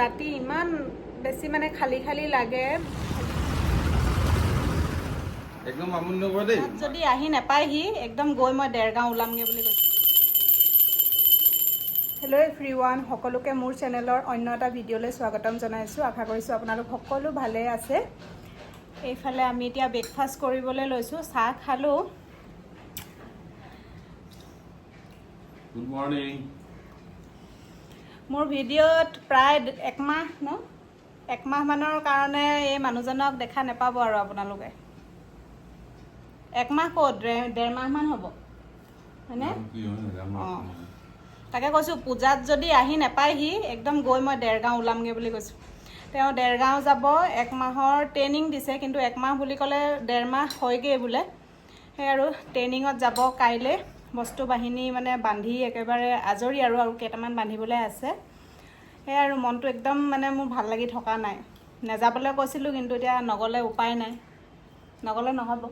ৰাতি ইমান বেছি মানে খালী খালী লাগে। একদম আমনি নকৰে দেই। তাত যদি আহি নাপায়হি একদম গৈ মই ডেৰগাঁও ওলামগৈ বুলি কৈছোঁ। হেল্ল' ফ্ৰী ওৱান সকলোকে মোৰ চেনেলৰ অন্য এটা ভিডিঅ'লৈ স্বাগতম জনাইছোঁ। আশা কৰিছোঁ আপোনালোক সকলো ভালে আছে। এইফালে আমি এতিয়া ব্ৰেকফাষ্ট কৰিবলৈ লৈছোঁ চাহ খালোঁ। গুড মৰ্ণিং মোৰ ভিডিঅ'ত প্ৰায় একমাহ ন? একমাহমানৰ কাৰণে এই মানুহজনক দেখা নাপাব আৰু আপোনালোকে। একমাহ ক'ত? ডেৰ ডেৰমাহমান হ'ব। হয়নে? অঁ। তাকে কৈছোঁ পূজাত যদি আহি নাপায়হি একদম গৈ মই ডেৰগাঁও ওলামগৈ বুলি কৈছোঁ। তেওঁ ডেৰগাঁও যাব এক মাহৰ ট্ৰেইনিং দিছে কিন্তু একমাহ বুলি ক'লে ডেৰমাহ হয়গৈ বোলে। সেই আৰু ট্ৰেইনিঙত যাব কাইলৈ। বস্তু বাহিনী মানে বান্ধি একেবাৰে আজৰি আৰু আৰু কেইটামান বান্ধিবলৈ আছে। সেয়াই আৰু মনটো একদম মানে মোৰ ভাল লাগি থকা নাই। নেযাবলৈ কৈছিলোঁ কিন্তু এতিয়া নগ'লে উপায় নাই। নগ'লে নহ'ব।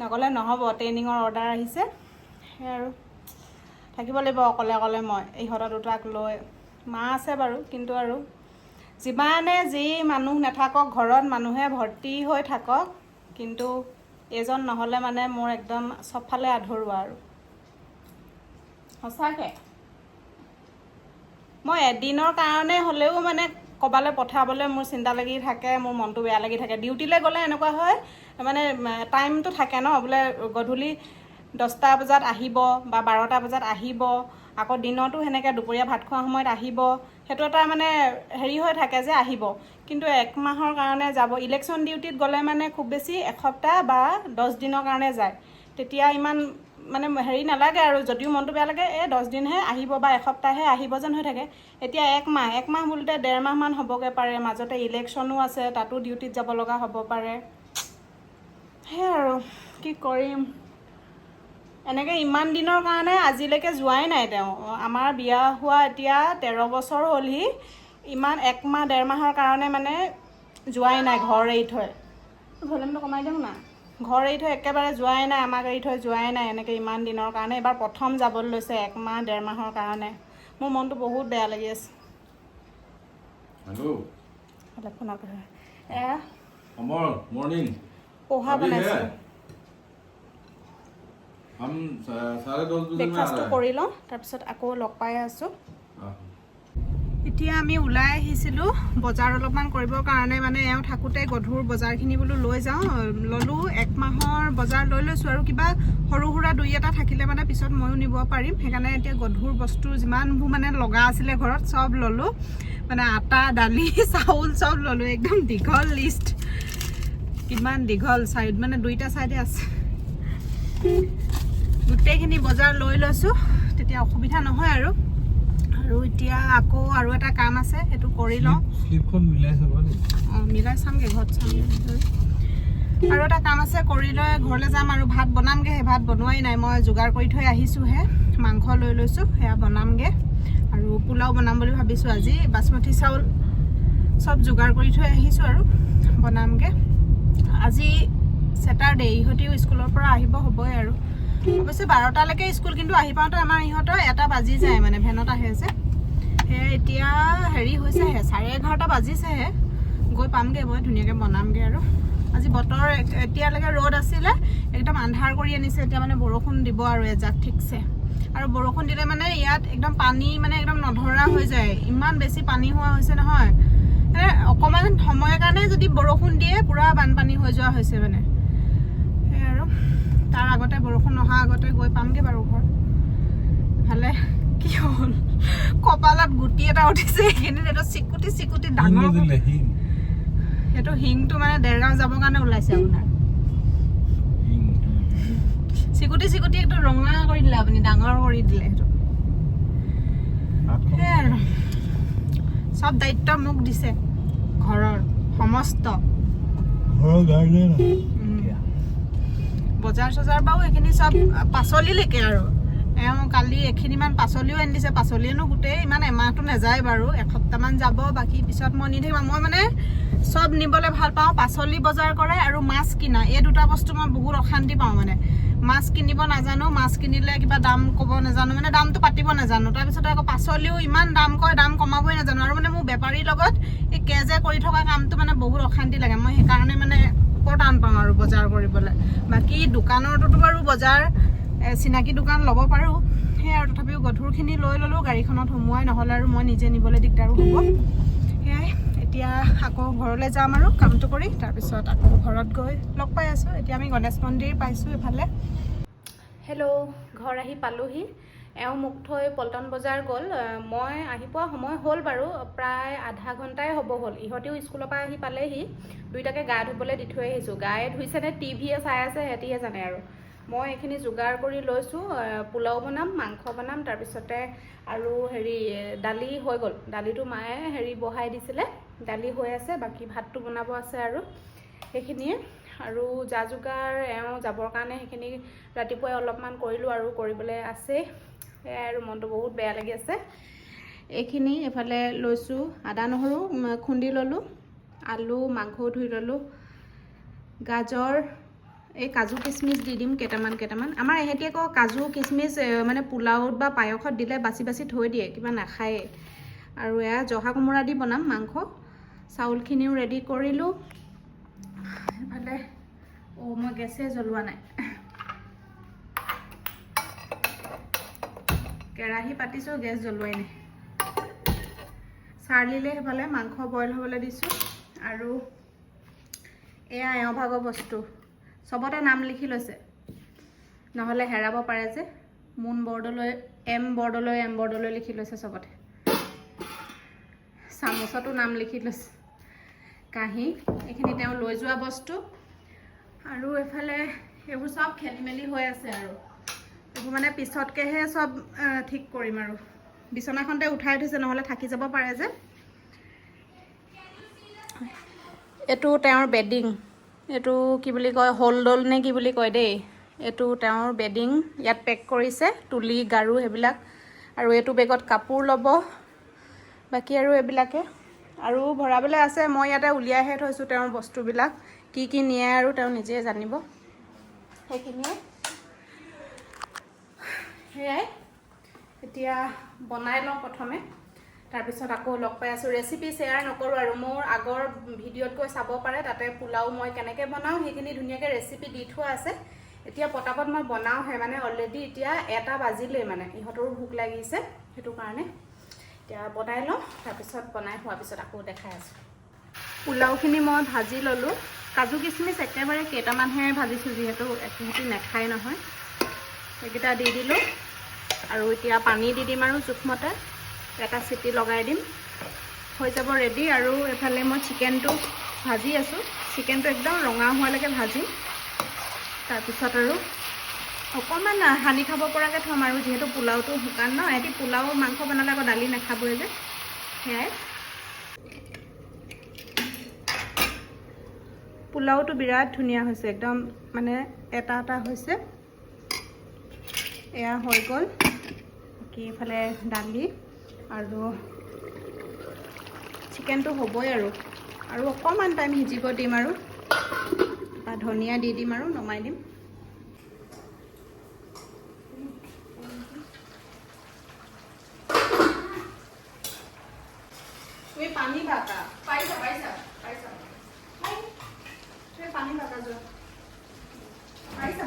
নগ'লে নহ'ব ট্ৰেইনিঙৰ অৰ্ডাৰ আহিছে। সেয়াই আৰু। থাকিব লাগিব অকলে অকলে মই ইহঁতৰ দুটাক লৈ। মা আছে বাৰু কিন্তু আৰু যিমানে যি মানুহ নাথাকক ঘৰত মানুহে ভৰ্তি হৈ থাকক কিন্তু এইজন নহ'লে মানে মোৰ একদম চবফালে আধৰুৱা আৰু। সঁচাকৈ। মই এদিনৰ কাৰণে হ'লেও মানে ক'ৰবালৈ পঠাবলৈ মোৰ চিন্তা লাগি থাকে মোৰ মনটো বেয়া লাগি থাকে। ডিউটিলৈ গ'লে এনেকুৱা হয় মানে টাইমটো থাকে ন বোলে গধূলি দহটা বজাত আহিব বা বাৰটা বজাত আহিব আকৌ দিনতো সেনেকৈ দুপৰীয়া ভাত খোৱা সময়ত আহিব। সেইটো এটা মানে হেৰি হৈ থাকে যে আহিব। কিন্তু এক মাহৰ কাৰণে যাব। ইলেকশ্যন ডিউটিত গ'লে মানে খুব বেছি এসপ্তাহ বা দহ দিনৰ কাৰণে যায়। তেতিয়া ইমান মানে হেৰি নালাগে আৰু যদিও মনটো বেয়া লাগে এই দহ দিনহে আহিব বা এসপ্তাহহে আহিব যেন হৈ থাকে। এতিয়া এক মাহ এক মাহ বুলিতে ডেৰ মাহমান হ'বগৈ পাৰে। মাজতে ইলেকশ্যনো আছে তাতো ডিউটিত যাব লগা হ'ব পাৰে। সেয়াই আৰু কি কৰিম? এনেকৈ ইমান দিনৰ কাৰণে আজিলৈকে যোৱাই নাই তেওঁ। আমাৰ বিয়া হোৱা এতিয়া তেৰ বছৰ হ'লহি। ইমান একমাহ ডেৰ মাহৰ কাৰণে মানে যোৱাই নাই ঘৰ এৰি থৈ। ভলিউমটো কমাই দিওঁ না। ঘৰ এৰি থৈ একেবাৰে যোৱাই নাই আমাক এৰি থৈ যোৱাই নাই এনেকৈ ইমান দিনৰ কাৰণে। এইবাৰ প্ৰথম যাবলৈ লৈছে একমাহ ডেৰ মাহৰ কাৰণে। মোৰ মনটো বহুত বেয়া লাগি আছে। তাৰপিছত আকৌ লগ পাই আছোঁ। এতিয়া আমি ওলাই আহিছিলোঁ। বজাৰ অলপমান কৰিবৰ কাৰণে মানে এওঁ থাকোঁতে গধুৰ বজাৰখিনি বোলো লৈ যাওঁ। ল'লোঁ এক মাহৰ বজাৰ লৈ লৈছোঁ আৰু কিবা সৰু সুৰা দুই এটা থাকিলে মানে পিছত ময়ো নিব পাৰিম। সেইকাৰণে এতিয়া গধুৰ বস্তু যিমানবোৰ মানে লগা আছিলে ঘৰত চব ল'লোঁ। মানে আটা দালি চাউল চব ল'লোঁ। একদম দীঘল লিষ্ট কিমান দীঘল চাইড মানে দুইটা চাইডে আছে। গোটেইখিনি বজাৰ লৈ লৈছোঁ। তেতিয়া অসুবিধা নহয় আৰু। আৰু এতিয়া আকৌ আৰু এটা কাম আছে সেইটো কৰি লওঁ। অঁ মিলাই চামগৈ ঘৰত চামগৈ আৰু এটা কাম আছে কৰি লৈ ঘৰলৈ যাম আৰু ভাত বনামগৈ সেই ভাত বনোৱাই নাই। মই যোগাৰ কৰি থৈ আহিছোঁহে মাংস লৈ লৈছোঁ সেয়া বনামগৈ। আৰু পোলাও বনাম বুলি ভাবিছোঁ আজি বাচমতি চাউল চব যোগাৰ কৰি থৈ আহিছোঁ আৰু বনামগৈ। আজি ছেটাৰডে ইহঁতিও স্কুলৰ পৰা আহিব হ'বই আৰু। অৱশ্যে বাৰটালৈকে স্কুল কিন্তু আহি পাওঁতে আমাৰ ইহঁতৰ এটা বাজি যায় মানে ভেনত আহে যে। এতিয়া হেৰি হৈছেহে চাৰে এঘাৰটা বাজিছেহে। গৈ পামগৈ মই ধুনীয়াকৈ বনামগৈ আৰু। আজি বতৰ এতিয়ালৈকে ৰ'দ আছিলে একদম আন্ধাৰ কৰি আনিছে এতিয়া মানে বৰষুণ দিব আৰু এজাক ঠিকছে। আৰু বৰষুণ দিলে মানে ইয়াত একদম পানী মানে একদম নধৰা হৈ যায় ইমান বেছি পানী হোৱা হৈছে নহয়। মানে অকণমান সময়ৰ কাৰণে যদি বৰষুণ দিয়ে পূৰা বানপানী হৈ যোৱা হৈছে মানে। সেয়াই আৰু তাৰ আগতে বৰষুণ অহা আগতে গৈ পামগৈ বাৰু ঘৰ। ভালে। কি হ'ল কপালত গুটি এটা উঠিছে সেইখিনিত এইটো চিকুটি চিকুটি ডাঙৰ সেইটো শিংটো মানে ডেৰগাঁও যাবৰ কাৰণে ওলাইছে আপোনাৰ। চিকুটি চিকুটি একদম ৰঙা কৰি দিলে আপুনি ডাঙৰ কৰি দিলে সেইটো। সেয়াই আৰু। চব দায়িত্ব মোক দিছে ঘৰৰ সমস্ত। বজাৰ চজাৰ বাৰু সেইখিনি চব পাচলিলৈকে আৰু। এওঁ কালি এখিনিমান পাচলিও আনি দিছে। পাচলিয়েনো গোটেই ইমান এমাহটো নাযায় বাৰু। এসপ্তাহমান যাব বাকী পিছত মই নি থাকিম। মই মানে চব নিবলৈ ভাল পাওঁ। পাচলি বজাৰ কৰে আৰু মাছ কিনা। এই দুটা বস্তু মই বহুত অশান্তি পাওঁ মানে। মাছ কিনিব নাজানো মাছ কিনিলে কিবা দাম ক'ব নাজানো মানে দামটো পাতিব নাজানো। তাৰপিছতে আকৌ পাচলিও ইমান দাম কয় দাম কমাবই নাজানো। আৰু মানে মোৰ বেপাৰীৰ লগত এই কেজে কৰি থকা কামটো মানে বহুত অশান্তি লাগে। মই সেইকাৰণে মানে বৰ টান পাওঁ আৰু বজাৰ কৰিবলৈ। বাকী দোকানৰটোতো বাৰু বজাৰ চিনাকি দোকান ল'ব পাৰোঁ। সেয়াই আৰু তথাপিও গধুৰখিনি লৈ ল'লোঁ গাড়ীখনত সোমোৱাই নহ'লে আৰু মই নিজে নিবলৈ দিগদাৰো হ'ব। সেয়াই এতিয়া আকৌ ঘৰলৈ যাম আৰু কামটো কৰি তাৰপিছত আকৌ ঘৰত গৈ লগ পাই আছোঁ। এতিয়া আমি গণেশ মন্দিৰ পাইছোঁ এইফালে। হেল্ল' ঘৰ আহি পালোহি। এওঁ মোক থৈ পল্টন বজাৰ গ'ল। মই আহি পোৱা সময় হ'ল বাৰু প্ৰায় আধা ঘণ্টাই হ'ব হ'ল। ইহঁতেও স্কুলৰ পৰা আহি পালেহি। দুইটাকে গা ধুবলৈ দি থৈ আহিছোঁ। গায়ে ধুইছেনে টিভিয়ে চাই আছে সিহঁতিহে জানে আৰু। মই এইখিনি যোগাৰ কৰি লৈছোঁ পোলাও বনাম মাংস বনাম তাৰপিছতে আৰু হেৰি দালি হৈ গ'ল। দালিটো মায়ে হেৰি বহাই দিছিলে দালি হৈ আছে বাকী ভাতটো বনাব আছে আৰু সেইখিনিয়ে। আৰু যা যোগাৰ এওঁ যাবৰ কাৰণে সেইখিনি ৰাতিপুৱাই অলপমান কৰিলোঁ আৰু কৰিবলৈ আছেই সেয়াই আৰু মনটো বহুত বেয়া লাগি আছে। এইখিনি এফালে লৈছোঁ আদা নহৰু খুন্দি ল'লোঁ আলু মাংসও ধুই ল'লোঁ গাজৰ এই কাজু কিচমিচ দি দিম কেইটামান কেইটামান। আমাৰ এহেঁতি আকৌ কাজু কিচমিচ মানে পোলাওত বা পায়সত দিলে বাচি বাচি থৈ দিয়ে কিবা নাখায়েই। আৰু এয়া জহা কোমোৰা দি বনাম মাংস। চাউলখিনিও ৰেডি কৰিলোঁ। এইফালে অ' মই গেছে জ্বলোৱা নাই। কেৰাহী পাতিছোঁ গেছ জ্বলোৱাই নাই। চাৰ্লিলে সেইফালে মাংস বইল হ'বলৈ দিছোঁ। আৰু এয়া এওঁ ভাগৰ বস্তু। চবতে নাম লিখি লৈছে। নহ'লে হেৰাব পাৰে যে মুন বৰদলৈ এম বৰদলৈ এম বৰদলৈ লিখি লৈছে চবতে। চামুচতো নাম লিখি লৈছে। কাঁহী এইখিনি তেওঁ লৈ যোৱা বস্তু। আৰু এইফালে সেইবোৰ চব খেলি মেলি হৈ আছে আৰু। এইবোৰ মানে পিছতকেহে চব ঠিক কৰিম আৰু। বিচনাখনতে উঠাই থৈছে নহ'লে থাকি যাব পাৰে যে। এইটো তেওঁৰ বেডিং। এইটো কি বুলি কয় হলডল নে কি বুলি কয় দেই এইটো তেওঁৰ বেডিং ইয়াত পেক কৰিছে তুলি গাৰু সেইবিলাক আৰু এইটো বেগত কাপোৰ ল'ব বাকী আৰু এইবিলাকে। আৰু ভৰাবলৈ আছে মই ইয়াতে উলিয়াইহে থৈছোঁ তেওঁৰ বস্তুবিলাক কি কি নিয়ে আৰু তেওঁ নিজে জানিব। সেইখিনিয়ে। সেয়াই এতিয়া বনাই লওঁ প্ৰথমে। তাৰপিছত আকৌ লগ পাই আছোঁ ৰেচিপি শ্বেয়াৰ নকৰোঁ আৰু মোৰ আগৰ ভিডিঅ'ত গৈ চাব পাৰে তাতে পোলাও মই কেনেকৈ বনাওঁ সেইখিনি ধুনীয়াকৈ ৰেচিপি দি থোৱা আছে। এতিয়া পটাপট মই বনাওঁহে মানে অলৰেডি এতিয়া এটা বাজিলেই মানে ইহঁতৰো ভোক লাগিছে সেইটো কাৰণে। এতিয়া বনাই লওঁ তাৰপিছত বনাই হোৱাৰ পিছত আকৌ দেখাই আছোঁ। পোলাওখিনি মই ভাজি ল'লোঁ। কাজু কিচমিচ একেবাৰে কেইটামানহে ভাজিছোঁ যিহেতু সিহঁতি নাখায় নহয়। সেইকেইটা দি দিলোঁ। আৰু এতিয়া পানী দি দিম আৰু জোখমতে। এটা চিটি লগাই দিম। হৈ যাব ৰেডি আৰু এইফালে মই চিকেনটো ভাজি আছোঁ। চিকেনটো একদম ৰঙা হোৱালৈকে ভাজিম। তাৰপিছত আৰু অকণমান সানি খাব পৰাকৈ থ'ম আৰু যিহেতু পোলাওটো শুকান ন এহেঁতি পোলাও মাংস বনালে আকৌ দালি নাখাবই যে। সেয়াই। পোলাওটো বিৰাট ধুনীয়া হৈছে একদম মানে এটা এটা হৈছে। এয়া হৈ গ'ল। বাকী এইফালে দালি। আৰু চিকেনটো হ'বই আৰু। আৰু অকণমান টাইম সিজিব দিম আৰু। বা ধনিয়া দি দিম আৰু নমাই দিম। তুমি পানী ভাতা পাইছা পাইছা পাইছা। তুমি পানী ভাতা যোৱা। পাৰিছা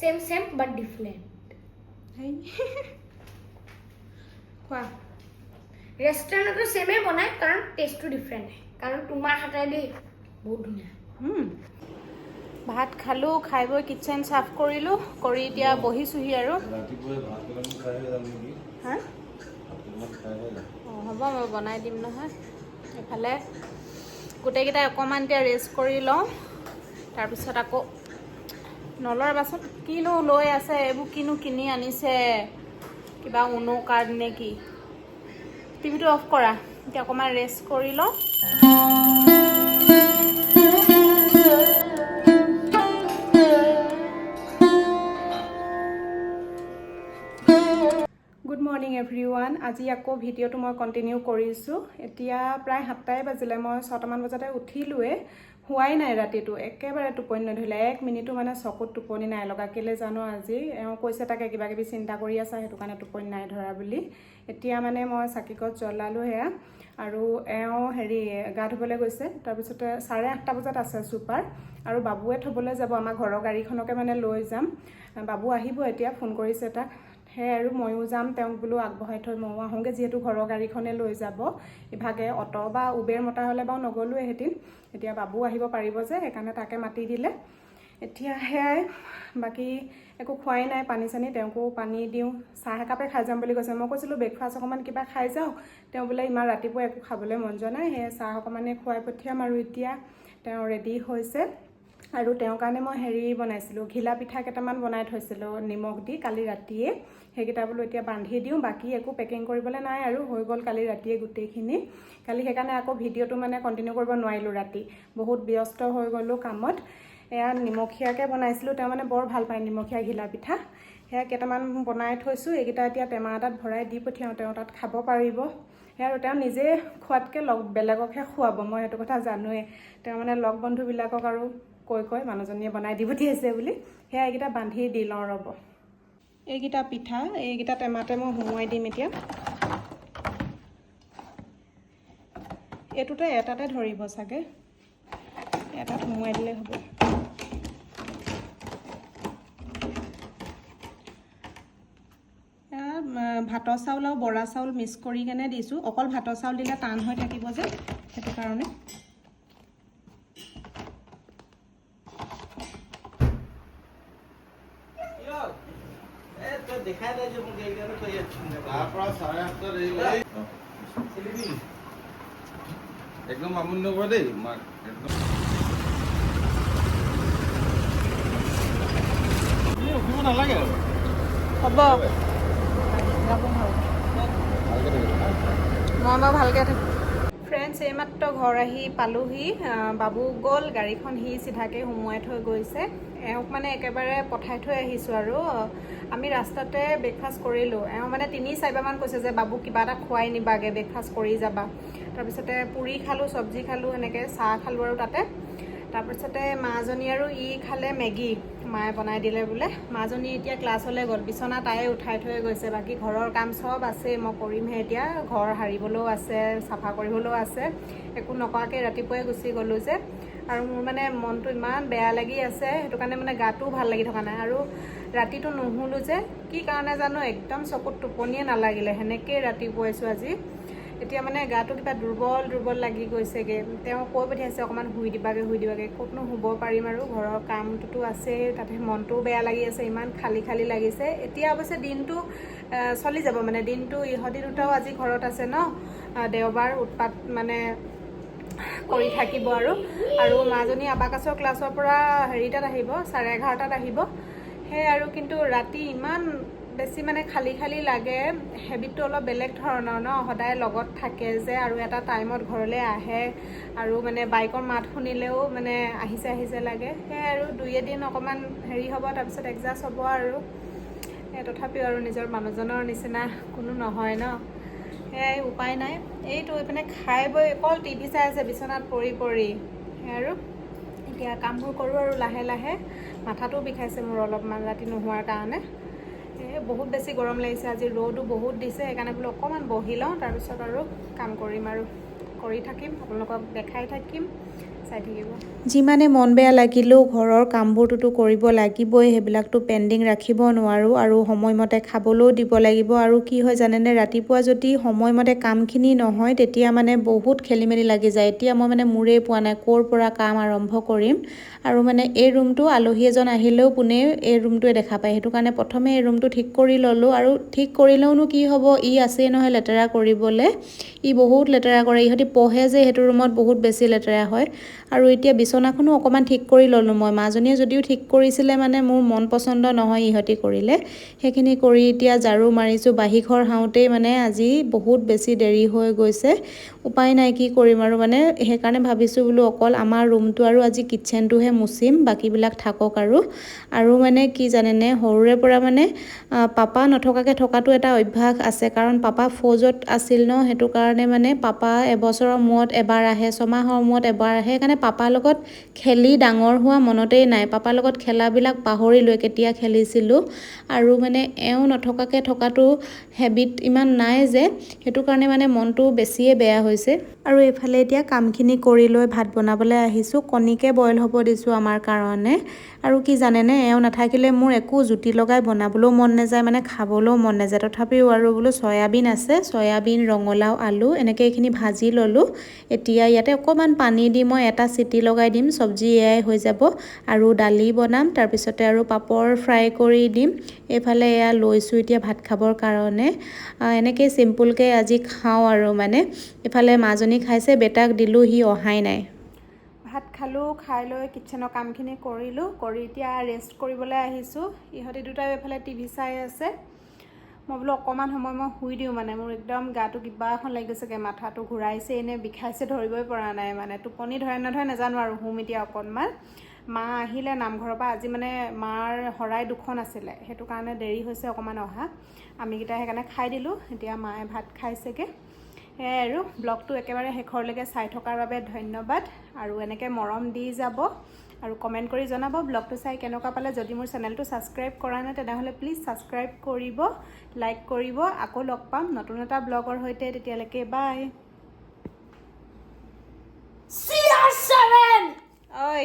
চেম চেম বাট ডিফাৰেণ্ট হেই খোৱা ৰেষ্টুৰেণ্টতো চেমেই বনায় কাৰণ টেষ্টটো ডিফাৰেণ্ট আহে কাৰণ তোমাৰ হাতেদি বহুত ধুনীয়া। উম। ভাত খালোঁ খাই বৈ কিটচেন চাফ কৰিলোঁ কৰি এতিয়া বহিছোঁহি আৰু। অঁ হ'ব মই বনাই দিম নহয়। এইফালে গোটেইকেইটাই অকণমান এতিয়া ৰেষ্ট কৰি লওঁ। তাৰপিছত আকৌ নলৰ বাচন কিনো লৈ আছে এইবোৰ কিনো কিনি আনিছে কিবা উনো কাৰ্ড নে কি টিভিটো অফ কৰা এতিয়া অকণমান ৰেষ্ট কৰি লওঁ গুড মৰ্ণিং এভৰি ওৱান আজি আকৌ ভিডিঅ'টো মই কণ্টিনিউ কৰিছোঁ। এতিয়া প্ৰায় সাতটাই বাজিলে মই ছটামান বজাতে উঠিলোৱেই হোৱাই নাই ৰাতিটো একেবাৰে টোপনি নধৰিলে। এক মিনিটো মানে চকুত টোপনি নাই লগা। কেলৈ জানো আজি? এওঁ কৈছে তাকে কিবা কিবি চিন্তা কৰি আছা সেইটো কাৰণে টোপনি নাই ধৰা বুলি। এতিয়া মানে মই চাকিকত জ্বলালোঁ সেয়া। আৰু এওঁ হেৰি গা ধুবলৈ গৈছে। তাৰপিছতে চাৰে আঠটা বজাত আছে ছুপাৰ আৰু বাবুৱে থ'বলৈ যাব। আমাৰ ঘৰৰ গাড়ীখনকে মানে লৈ যাম। বাবু আহিব এতিয়া ফোন কৰিছে তাক। সেয়াই আৰু ময়ো যাম তেওঁক বোলো আগবঢ়াই থৈ ময়ো আহোঁগৈ যিহেতু ঘৰৰ গাড়ীখনে লৈ যাব। ইভাগে অ'টো বা উবেৰ মতা হ'লে বাৰু নগ'লোৱে এদিন এতিয়া বাবু আহিব পাৰিব যে সেইকাৰণে তাকে মাতি দিলে। এতিয়া সেয়াই বাকী একো খোৱাই নাই পানী চানী তেওঁকো পানী দিওঁ। চাহ একাপে খাই যাম বুলি কৈছে। মই কৈছিলোঁ ব্ৰেকফাষ্ট অকণমান কিবা খাই যাওঁ। তেওঁ বোলে ইমান ৰাতিপুৱা একো খাবলৈ মন যোৱা নাই। সেয়ে চাহ অকণমানে খুৱাই পঠিয়াম আৰু এতিয়া তেওঁ ৰেডি হৈছে। আৰু তেওঁৰ কাৰণে মই হেৰি বনাইছিলোঁ ঘিলা পিঠা কেইটামান বনাই থৈছিলোঁ নিমখ দি কালি ৰাতিয়ে। সেইকেইটা বোলো এতিয়া বান্ধি দিওঁ বাকী একো পেকিং কৰিবলৈ নাই আৰু হৈ গ'ল কালি ৰাতিয়ে গোটেইখিনি। কালি সেইকাৰণে আকৌ ভিডিঅ'টো মানে কণ্টিনিউ কৰিব নোৱাৰিলোঁ ৰাতি। বহুত ব্যস্ত হৈ গ'লোঁ কামত। এয়া নিমখীয়াকৈ বনাইছিলোঁ তেওঁ মানে বৰ ভাল পায় নিমখীয়া ঘিলা পিঠা। সেয়া কেইটামান বনাই থৈছোঁ এইকেইটা এতিয়া টেমা এটাত ভৰাই দি পঠিয়াওঁ তেওঁ তাত খাব পাৰিব। সেয়া আৰু তেওঁ নিজে খোৱাতকৈ লগ বেলেগকহে খুৱাব মই সেইটো কথা জানোৱেই। তেওঁ মানে লগ বন্ধুবিলাকক আৰু কৈ কৈ মানুহজনীয়ে বনাই দি পঠিয়াইছে বুলি। সেয়া এইকেইটা বান্ধি দি লওঁ ৰ'ব। এইকেইটা পিঠা এইকেইটা টেমাতে মই সুমুৱাই দিম এতিয়া। এইটোতে এটাতে ধৰিব চাগে। এটাত সুমুৱাই দিলেই হ'ব। ভাতৰ চাউল আৰু বৰা চাউল মিক্স কৰি কেনে দিছোঁ। অকল ভাতৰ চাউল দিলে টান হৈ থাকিব যে সেইটো কাৰণে। একদম নালাগে আৰু হ'ব থাকিব হা? মই বাৰু ভালকৈ থাকিম ফ্ৰেণ্ডছ এইমাত্ৰ ঘৰ আহি পালোহি। বাবু গ'ল গাড়ীখন সি চিধাকৈ সুমুৱাই থৈ গৈছে। এওঁক মানে একেবাৰে পঠাই থৈ আহিছোঁ আৰু। আমি ৰাস্তাতে ব্ৰেকফাষ্ট কৰিলোঁ। এওঁ মানে তিনি চাৰিবাৰমান কৈছে যে বাবু কিবা এটা খুৱাই নিবাগে ব্ৰেকফাষ্ট কৰি যাবা। তাৰপিছতে পুৰি খালোঁ চব্জি খালোঁ এনেকৈ চাহ খালোঁ আৰু তাতে। তাৰপিছতে মাজনী আৰু ই খালে মেগী। মায়ে বনাই দিলে বোলে। মাজনী এতিয়া ক্লাছলৈ গ'ল। বিচনা তায়ে উঠাই থৈ গৈছে। বাকী ঘৰৰ কাম চব আছে মই কৰিমহে এতিয়া। ঘৰ সাৰিবলৈও আছে চাফা কৰিবলৈও আছে। একো নকৰাকৈ ৰাতিপুৱাই গুচি গ'লোঁ যে। আৰু মোৰ মানে মনটো ইমান বেয়া লাগি আছে সেইটো কাৰণে মানে গাটোও ভাল লাগি থকা নাই। আৰু ৰাতিটো নুশুলোঁ যে কি কাৰণে জানো একদম চকুত টোপনিয়ে নালাগিলে। সেনেকৈয়ে ৰাতিপুৱাইছোঁ আজি। এতিয়া মানে গাটো কিবা দুৰ্বল দুৰ্বল লাগি গৈছেগৈ। তেওঁ কৈ পঠিয়াইছে অকণমান শুই দিবাগৈ শুই দিবাগৈ। ক'তনো শুব পাৰিম আৰু ঘৰৰ কামটোতো আছেই তাতে মনটোও বেয়া লাগি আছে ইমান খালী খালী লাগিছে। এতিয়া অৱশ্যে দিনটো চলি যাব। মানে দিনটো ইহঁতি দুটাও আজি ঘৰত আছে ন? দেওবাৰ উৎপাত মানে কৰি থাকিব আৰু। আৰু মাজনী আবাকাছৰ ক্লাছৰ পৰা হেৰিটাত আহিব চাৰে এঘাৰটাত আহিব। সেই আৰু কিন্তু ৰাতি ইমান বেছি মানে খালী খালী লাগে হেবিটটো অলপ বেলেগ ধৰণৰ ন সদায় লগত থাকে যে আৰু এটা টাইমত ঘৰলৈ আহে আৰু মানে বাইকৰ মাত শুনিলেও মানে আহিছে আহিছে লাগে। সেয়াই আৰু দুই এদিন অকণমান হেৰি হ'ব তাৰপিছত এডজাষ্ট হ'ব আৰু। তথাপিও আৰু নিজৰ মানুহজনৰ নিচিনা কোনো নহয় ন। সেয়াই উপায় নাই। এইটো এইপিনে খাই বৈ অকল টিভি চাই আছে বিচনাত পৰি পৰি। আৰু। এতিয়া কামবোৰ কৰোঁ আৰু লাহে লাহে। মাথাটোও বিষাইছে মোৰ অলপমান ৰাতি নোহোৱাৰ কাৰণে। এই বহুত বেছি গৰম লাগিছে আজি ৰ'দো বহুত দিছে সেইকাৰণে বোলো অকণমান বহি লওঁ তাৰপিছত আৰু কাম কৰিম আৰু। কৰি থাকিম আপোনালোকক দেখাই থাকিম। যিমানে মন বেয়া লাগিলেও ঘৰৰ কামবোৰটোতো কৰিব লাগিবই সেইবিলাকতো পেণ্ডিং ৰাখিব নোৱাৰোঁ আৰু সময়মতে খাবলৈও দিব লাগিব। আৰু কি হয় জানেনে ৰাতিপুৱা যদি সময়মতে কামখিনি নহয় তেতিয়া মানে বহুত খেলি মেলি লাগি যায়। এতিয়া মই মানে মোৰেই পোৱা নাই ক'ৰ পৰা কাম আৰম্ভ কৰিম। আৰু মানে এই ৰুমটো আলহী এজন আহিলেও পোনে এই ৰুমটোৱে দেখা পায়। সেইটো কাৰণে প্ৰথমে এই ৰুমটো ঠিক কৰি ল'লোঁ আৰু ঠিক কৰিলেওনো কি হ'ব ই আছেই নহয় লেতেৰা কৰিবলৈ। ই বহুত লেতেৰা কৰে ইহঁতি পঢ়ে যে সেইটো ৰুমত বহুত বেছি লেতেৰা হয়। আৰু এতিয়া বিচনাখনো অকণমান ঠিক কৰি ল'লোঁ মই। মাজনীয়ে যদিও ঠিক কৰিছিলে মানে মোৰ মন পচন্দ নহয় ইহঁতি কৰিলে। সেইখিনি কৰি এতিয়া ঝাৰু মাৰিছোঁ। বাহিঘৰ হাওঁতেই মানে আজি বহুত বেছি দেৰি হৈ গৈছে। উপায় নাই কি কৰিম আৰু মানে সেইকাৰণে ভাবিছোঁ বোলো অকল আমাৰ ৰুমটো আৰু আজি কিটচেনটোহে মুচিম বাকীবিলাক থাকক আৰু। আৰু মানে কি জানেনে সৰুৰে পৰা মানে পাপা নথকাকৈ থকাটো এটা অভ্যাস আছে। কাৰণ পাপা ফৌজত আছিল ন সেইটো কাৰণে মানে পাপা এবছৰৰ মূৰত এবাৰ আহে ছমাহৰ মূৰত এবাৰ আহে। সেইকাৰণে পাপাৰ লগত খেলি ডাঙৰ হোৱা মনতেই নাই। পাপাৰ লগত খেলাবিলাক পাহৰিলোঁ কেতিয়া খেলিছিলোঁ আৰু মানে এওঁ নথকাকৈ থকাটো হেবিট ইমান নাই যে সেইটো কাৰণে মানে মনটো বেছিয়ে বেয়া হৈছে। আৰু এইফালে এতিয়া কামখিনি কৰি লৈ ভাত বনাবলৈ আহিছোঁ। কণীকে বইল হ'ব দিছোঁ আমাৰ কাৰণে। আৰু কি জানেনে এওঁ নাথাকিলে মোৰ একো জুতি লগাই বনাবলৈও মন নাযায় মানে খাবলৈও মন নাযায়। তথাপিও আৰু বোলো চয়াবিন আছে চয়াবিন ৰঙালাও আলু এনেকৈ এইখিনি ভাজি ল'লোঁ। এতিয়া ইয়াতে অকণমান পানী দি মই এটা চিটি লগাই দিম চব্জি এয়াই হৈ যাব। আৰু দালি বনাম তাৰপিছতে আৰু পাপৰ ফ্ৰাই কৰি দিম। এইফালে এয়া লৈছোঁ এতিয়া ভাত খাবৰ কাৰণে। এনেকৈ চিম্পুলকৈ আজি খাওঁ আৰু মানে। এইফালে মাজনী খাইছে বেটাক দিলোঁ সি অহাই নাই। ভাত খালোঁ খাই লৈ কিটচেনৰ কামখিনি কৰিলোঁ। কৰি এতিয়া ৰেষ্ট কৰিবলৈ আহিছোঁ। ইহঁতি দুটাই এইফালে টিভি চাই আছে। মই বোলো অকণমান সময় মই শুই দিওঁ মানে মোৰ একদম গাটো কিবা এখন লাগি গৈছেগৈ মাথাটো ঘূৰাইছে এনে বিষাইছে ধৰিবই পৰা নাই মানে টোপনি ধৰে নধৰে নাজানো আৰু শুম এতিয়া অকণমান। মা আহিলে নামঘৰৰ পৰা আজি মানে মাৰ শৰাই দুখন আছিলে সেইটো কাৰণে দেৰি হৈছে অকণমান অহা। আমিকেইটাই সেইকাৰণে খাই দিলোঁ এতিয়া মায়ে ভাত খাইছেগৈ। সেয়াই আৰু ব্লগটো একেবাৰে শেষৰলৈকে চাই থকাৰ বাবে ধন্যবাদ। আৰু এনেকৈ মৰম দি যাব। আৰু কমেণ্ট কৰি জনাব। ব্লগটো চাই কেনেকুৱা পালে যদি মোৰ চেনেলটো ছাবস্ক্ৰাইব কৰা নাই তেনেহ'লে প্লিজ ছাবস্ক্ৰাইব কৰিব লাইক কৰিব আকৌ লগ পাম নতুন এটা ব্লগৰ সৈতে। তেতিয়ালৈকে বাই CR7! ঐ।